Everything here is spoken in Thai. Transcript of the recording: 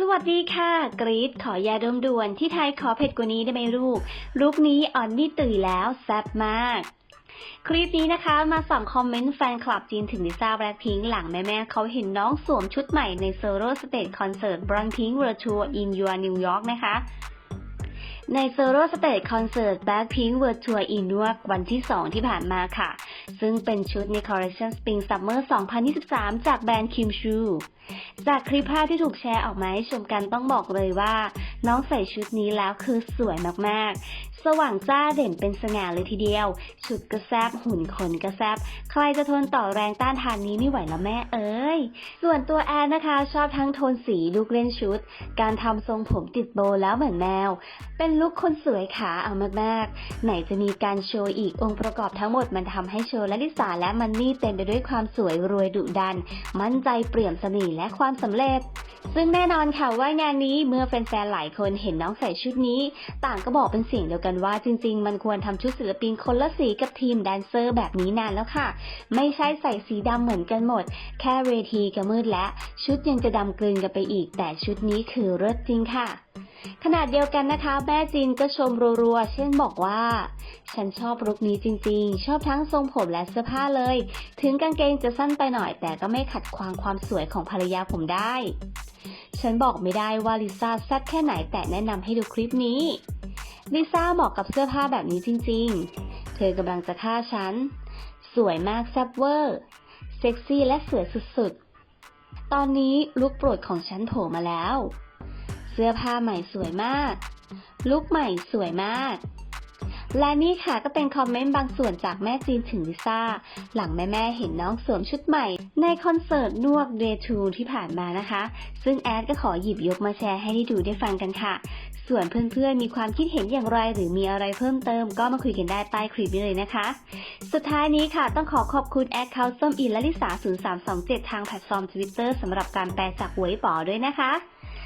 สวัสดีค่ะ กรีดขอยาดมด่วนที่ไทยขอเผ็ดกว่านี้ได้ไหมลูก ลูกนี้อ่อนนี่ตื่นแล้วแซ่บมาก คลิปนี้นะคะมาส่องคอมเมนต์แฟนคลับจีนถึงลิซ่าแบล็คพิงหลังแม่ๆเขาเห็นน้องสวมชุดใหม่ในโซโล่สเตจคอนเสิร์ตบรังพิง World Tour in Your New York นะคะในโซโล่สเตจค ใน Zero State Concert Blackpink World Tour in New York วันที่ 2 ที่ผ่านมาค่ะ ซึ่งเป็นชุดในคอลเลคชัน Spring Summer 2023 จากแบรนด์ Kim Chu จากคลิปภาพที่ถูกแชร์ออกมาให้ชมกันต้องบอกเลยว่า น้องใส่ชุดนี้แล้วคือสวยมากๆ สว่างจ้าเด่นเป็นสง่าเลยทีเดียว ชุดกระแซบหุ่นขนกระแซบใครจะทนต่อแรงต้านทานนี้ไม่ไหวแล้วแม่เอ้ย ส่วนตัวแอนนะคะ ชอบทั้งโทนสีลูกเล่นชุด การทำทรงผมติดโบแล้วเหมือนแมว เป็นลุคคนสวยขาเอามากๆ ไหนจะมีการโชว์อีกองค์ประกอบทั้งหมดมันทำให้โชว์และลิสาและมันนี่เต็มไปด้วยความสวยรวยดุดัน มั่นใจเปรี่ยมเสน่ห์และความสำเร็จ ซึ่งแน่นอนค่ะว่างานนี้เมื่อแฟนๆหลายคนเห็นน้องใส่ชุดนี้ ต่างก็บอกเป็นเสียงเดียวกันว่าจริง ๆ มันควรทำชุดศิลปินคนละสีกับทีมแดนเซอร์แบบนี้นานแล้วค่ะ ไม่ใช่ใส่สีดำเหมือนกันหมด แค่เวทีก็มืดและ ชุดยังจะดำกลืนกันไปอีก แต่ชุดนี้คือเลิศจริงค่ะ ขนาดเดียวกันนะคะ แม่จีนก็ชมรัวๆ เช่นบอกว่า ฉันชอบลุคนี้จริงๆ ชอบทั้งทรงผมและเสื้อผ้าเลย ถึงกางเกงจะสั้นไปหน่อย แต่ก็ไม่ขัดขวางความสวยของภรรยาผมได้ ฉันบอกไม่ได้ว่าลิซ่าแซ่บแค่ไหนแต่แนะนำให้ดูคลิปนี้ ลิซ่าเหมาะกับเสื้อผ้าแบบนี้จริงๆ เธอกำลังจะฆ่าฉัน สวยมากแซ่บเวอร์ เซ็กซี่และสวยสุดๆ ตอนนี้ลุคโปรดของฉันโผล่มาแล้ว เสื้อผ้าใหม่สวยมาก ลุคใหม่สวยมาก และนี่ค่ะก็เป็นคอมเมนต์บางส่วนจากแม่จีนถึงลิซ่า หลังแม่ๆเห็นน้องสวมชุดใหม่ ในคอนเสิร์ตนวก Day 2ที่ผ่านมานะคะ ซึ่งแอดก็ขอหยิบยกมาแชร์ให้ได้ดูได้ฟังกันค่ะ ส่วนเพื่อนๆมีความคิดเห็นอย่างไร หรือมีอะไรเพิ่มเติม ก็มาคุยกันได้ใต้คลิปนี้เลยนะคะ สุดท้ายนี้ค่ะต้องขอขอบคุณแอดเคาส้มอินและลิสา0327 ทางแพลตฟอร์ม Twitter สำหรับการแปลจากหวยป๋อด้วยนะคะ